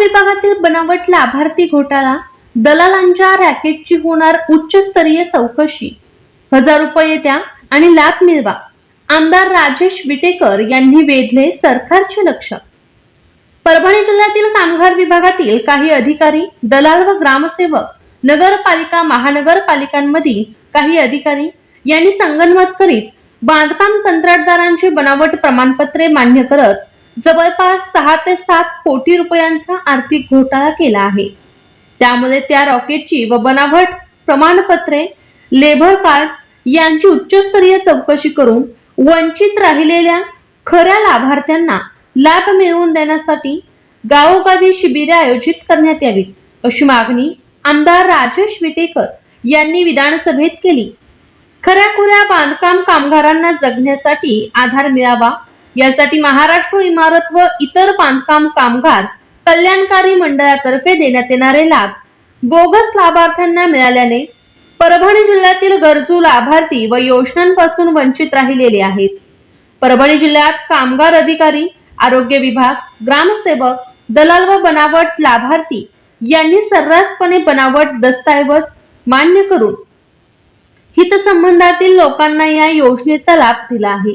विभागातील बनावट लाभार्थी घोटाळा दलालांच्या रॅकेटची होणार उच्चस्तरीय चौकशी. हजार रुपये द्या आणि लाभ मिळवा. आमदार राजेश विटेकर यांनी वेधले सरकारचे लक्ष. परभणी जिल्ह्यातील कामगार विभागातील काही अधिकारी दलाल व ग्रामसेवक नगरपालिका महानगरपालिकांमधील काही अधिकारी यांनी संगनमत करीत बांधकाम कंत्राटदारांची बनावट प्रमाणपत्रे मान्य करत जवळपास सहा ते सात कोटी रुपयांचा आर्थिक घोटाळा केला आहे. त्यामुळे त्या रॉकेटची व बनावट प्रमाणपत्रे लेबर कार्ड यांची उच्चस्तरीय चौकशी करून वंचित राहिलेल्या खऱ्या लाभार्थ्यांना लाभ मिळवून देण्यासाठी गावोगावी शिबिरे आयोजित करण्यात यावीत अशी मागणी आमदार राजेश विटेकर यांनी विधानसभेत केली. खऱ्याखुऱ्या बांधकाम कामगारांना जगण्यासाठी आधार मिळावा यासाठी महाराष्ट्र इमारत व इतर बांधकाम कामगार कल्याणकारी मंडळातर्फे देण्यात येणारे लाभ. बोगस लाभार्थ्यांना मिळाल्याने परभणी जिल्ह्यातील गरजू लाभार्थी व योजनांपासून वंचित राहिलेले आहेत. परभणी जिल्ह्यात कामगार अधिकारी आरोग्य विभाग ग्रामसेवक दलाल व बनावट लाभार्थी यांनी सर्रासपणे बनावट दस्तऐवज मान्य करून हितसंबंधातील लोकांना या योजनेचा लाभ दिला आहे.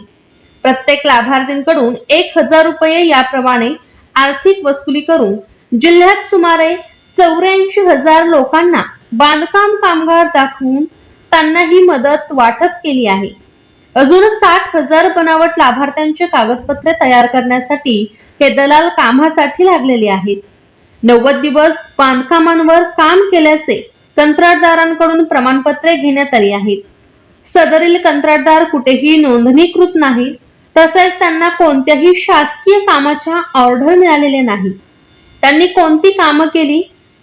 प्रत्येक लाभार्थींकडून एक हजार रुपये याप्रमाणे आर्थिक वसुली करून जिल्ह्यात सुमारे चौऱ्याऐंशी हजार लोकांना बांधकाम कामगार दाखवून त्यांना ही मदत वाटप केली आहे. अजून साठ हजार बनावट लाभार्थ्यांचे कागदपत्रे तयार करण्यासाठी हे दलाल कामासाठी लागलेले आहेत. नव्वद दिवस बांधकामांवर काम केल्याचे कंत्राटदारांकडून प्रमाणपत्रे घेण्यात आली आहेत. सदरील कंत्राटदार कुठेही नोंदणीकृत नाही तसेच त्यांना कोणत्याही शासकीय कामाच्या ऑर्डर मिळालेले नाही त्यांनी कोणती कामं केली?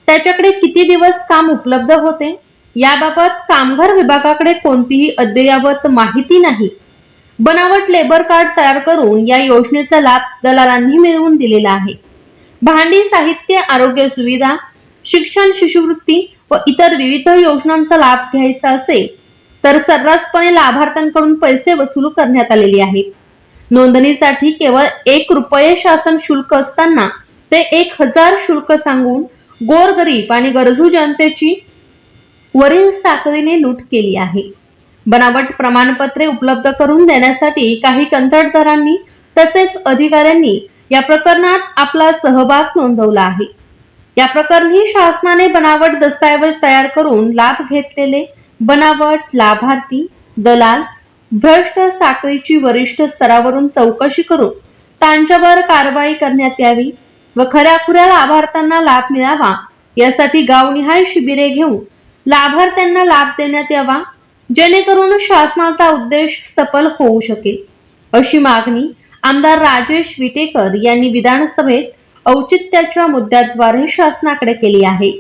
त्याच्याकडे किती दिवस काम उपलब्ध होते? याबाबत कामगार विभागाकडे कोणतीही अद्ययावत माहिती नाही. बनावट लेबर कार्ड तयार करून या योजनेचा लाभ दलालांनी मिळवून दिलेला आहे. भांडी साहित्य आरोग्य सुविधा शिक्षण शिष्यवृत्ती व इतर विविध योजनांचा लाभ घ्यायचा असेल तर सर्रासपणे लाभार्थ्यांकडून पैसे वसूल करण्यात आलेले आहेत. नोंदणीसाठी केवळ एक रुपये शासन शुल्क असताना ते एक हजार शुल्क सांगून गोरगरीब आणि गरजू जनतेची वरील साखळीने लूट केली आहे. बनावट प्रमाणपत्रे उपलब्ध करून देण्यासाठी काही कंत्राटदारांनी तसेच अधिकाऱ्यांनी या प्रकरणात आपला सहभाग नोंदवला आहे. या प्रकरणी शासनाने बनावट दस्तऐवज तयार करून लाभ घेतलेले बनावट लाभार्थी दलाल भ्रष्ट साखळीची वरिष्ठ स्तरावरून चौकशी करून त्यांच्यावर कारवाई करण्यात यावी व खऱ्याखुऱ्या लाभार्थ्यांना लाभ मिळावा यासाठी गावनिहाय शिबिरे घेऊन लाभार्थ्यांना लाभ देण्यात यावा जेणेकरून शासनाचा उद्देश सफल होऊ शकेल. अशी मागणी आमदार राजेश विटेकर यांनी विधानसभेत औचित्याच्या मुद्द्याद्वारे शासनाकडे केली आहे.